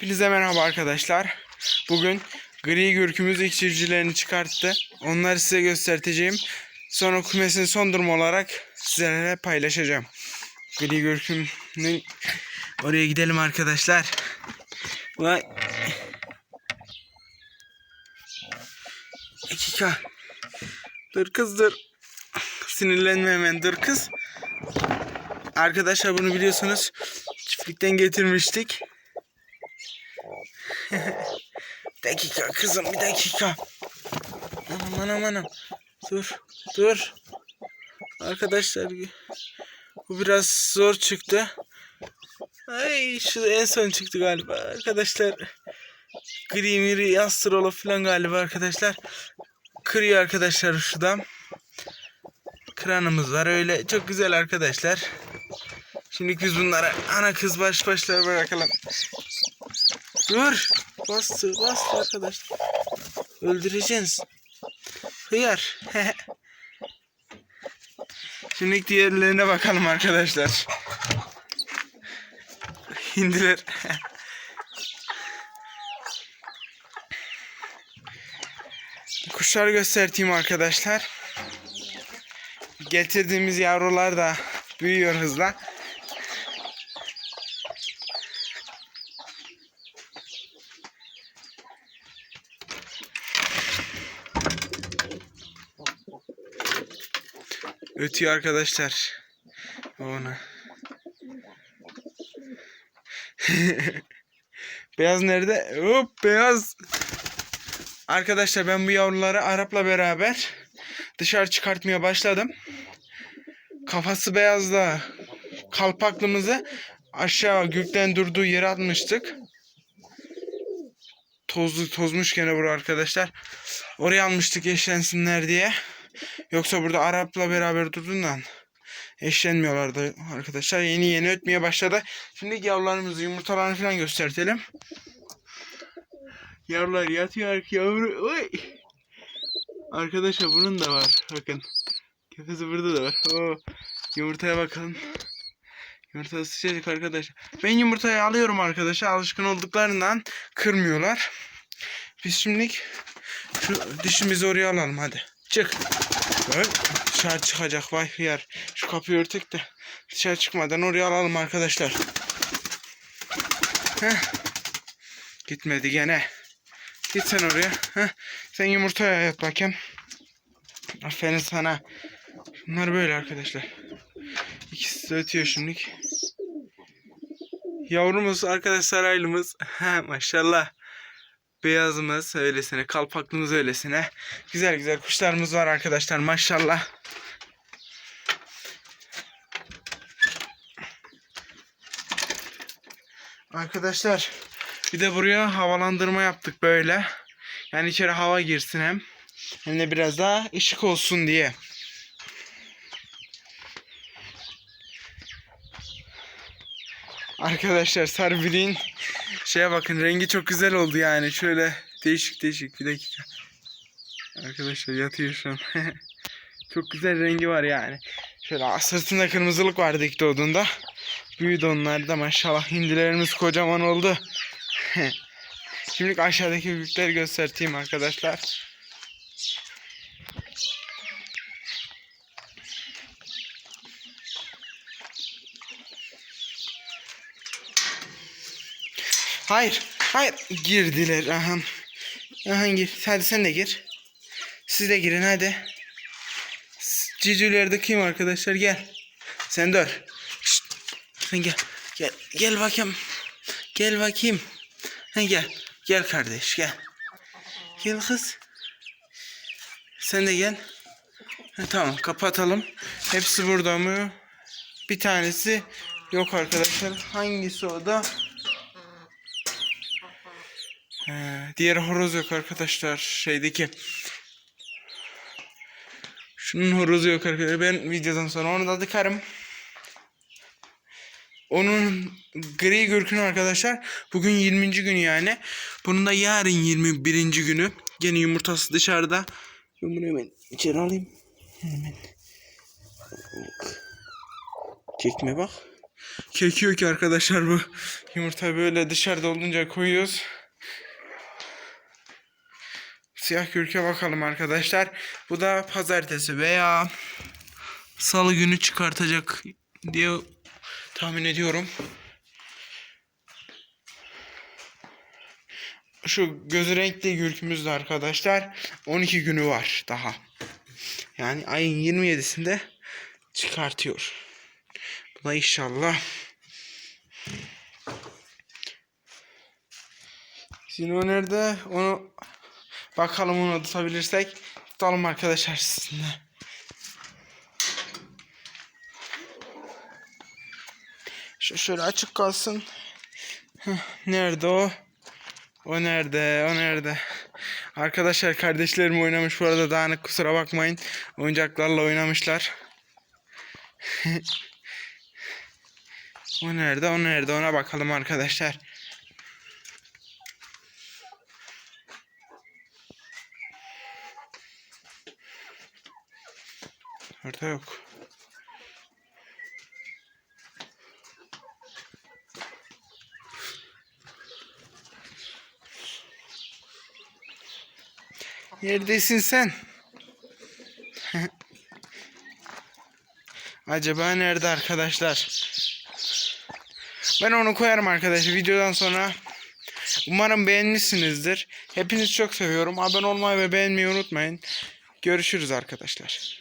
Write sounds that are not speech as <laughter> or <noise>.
Hepinize merhaba arkadaşlar. Bugün gri gürkümüz ilk civcivlerini çıkarttı. Onları size göstereceğim. Sonra kumesin son durumu olarak sizlerle paylaşacağım. Gri gürkümün oraya gidelim arkadaşlar. Vay. Dakika. Dur kız dur. Sinirlenme hemen dur kız. Arkadaşlar bunu biliyorsunuz çiftlikten getirmiştik. Bir <laughs> dakika kızım bir dakika. Anam anam. Dur dur. Arkadaşlar bu biraz zor çıktı. Ay şu en son çıktı galiba arkadaşlar. Gri miri yastrolo falan galiba arkadaşlar. Kırıyor arkadaşlar şuradan. Kranımız var öyle çok güzel arkadaşlar. Şimdi biz bunlara ana kız baş başlara bırakalım. Dur. Bastı bastı arkadaşlar. Öldüreceğiz. Hıyar. <laughs> Şimdi diğerlerine bakalım arkadaşlar. Hindiler. <laughs> Kuşları göstereyim arkadaşlar. Getirdiğimiz yavrular da büyüyor hızla. Ötüyor arkadaşlar. Ona. <laughs> beyaz nerede? Hop beyaz. Arkadaşlar ben bu yavruları Arap'la beraber dışarı çıkartmaya başladım. Kafası beyazla kalpaklımızı aşağı gökten durduğu yere atmıştık. Tozlu tozmuş gene bura arkadaşlar. Oraya almıştık eşlensinler diye. Yoksa burada Arap'la beraber durduğundan eşlenmiyorlardı arkadaşlar. Yeni yeni ötmeye başladı. Şimdi yavrularımızı yumurtalarını falan göstertelim. Yavrular yatıyor yavru. Oy. Arkadaşlar bunun da var. Bakın. Kafası burada da var. Oo. Yumurtaya bakalım. Yumurta sıcacık arkadaşlar. Ben yumurtayı alıyorum arkadaşlar. Alışkın olduklarından kırmıyorlar. Biz şimdilik şu dişimizi oraya alalım hadi. Çık. Böyle dışarı çıkacak vay hıyar. Şu kapıyı örtek de dışarı çıkmadan oraya alalım arkadaşlar. Heh. Gitmedi gene. Git sen oraya. Heh. Sen yumurtaya yat bakayım. Aferin sana. Bunlar böyle arkadaşlar. İkisi de ötüyor şimdilik. Yavrumuz arkadaşlar aylımız. Maşallah. Beyazımız öylesine, kalpaklımız öylesine. Güzel güzel kuşlarımız var arkadaşlar maşallah. Arkadaşlar bir de buraya havalandırma yaptık böyle. Yani içeri hava girsin hem. Hem de biraz daha ışık olsun diye. Arkadaşlar Sarbil'in şeye bakın rengi çok güzel oldu yani. Şöyle değişik değişik bir dakika. Arkadaşlar yatıyor şu an. <laughs> çok güzel rengi var yani. Şöyle sırtında kırmızılık vardı ilk doğduğunda. Büyüdü onlar da maşallah hindilerimiz kocaman oldu. <laughs> Şimdi aşağıdaki büyükleri göstereyim arkadaşlar. Hayır, hayır. Girdiler. Aha. Aha gir. Hadi sen de gir. Siz de girin hadi. Civcivleri de kim arkadaşlar gel. Sen dur. Şşt. Sen gel. Gel. Gel bakayım. Gel bakayım. Ha gel. Gel kardeş gel. Gel kız. Sen de gel. Ha, tamam kapatalım. Hepsi burada mı? Bir tanesi yok arkadaşlar. Hangisi o da? Ee, diğer horoz yok arkadaşlar. Şeydeki. Şunun horozu yok arkadaşlar. Ben videodan sonra onu da tıkarım. Onun gri gürkünü arkadaşlar. Bugün 20. günü yani. Bunun da yarın 21. günü. Gene yumurtası dışarıda. Bunu hemen içeri alayım. Hemen. Çekme bak. kekiyor ki arkadaşlar bu yumurta böyle dışarıda olunca koyuyoruz. Siyah kürke bakalım arkadaşlar. Bu da pazartesi veya salı günü çıkartacak diye tahmin ediyorum. Şu gözü renkli gürkümüz de arkadaşlar 12 günü var daha. Yani ayın 27'sinde çıkartıyor. Bu da inşallah. Sino nerede? Onu bakalım onu tutabilirsek tutalım arkadaşlar sizinle. Şu şöyle açık kalsın. Nerede o? O nerede? O nerede? Arkadaşlar kardeşlerim oynamış bu arada dağınık kusura bakmayın. Oyuncaklarla oynamışlar. <laughs> o nerede? O nerede? Ona bakalım arkadaşlar. Orada yok. Neredesin sen? <laughs> Acaba nerede arkadaşlar? Ben onu koyarım arkadaşlar videodan sonra. Umarım beğenmişsinizdir. Hepinizi çok seviyorum. Abone olmayı ve beğenmeyi unutmayın. Görüşürüz arkadaşlar.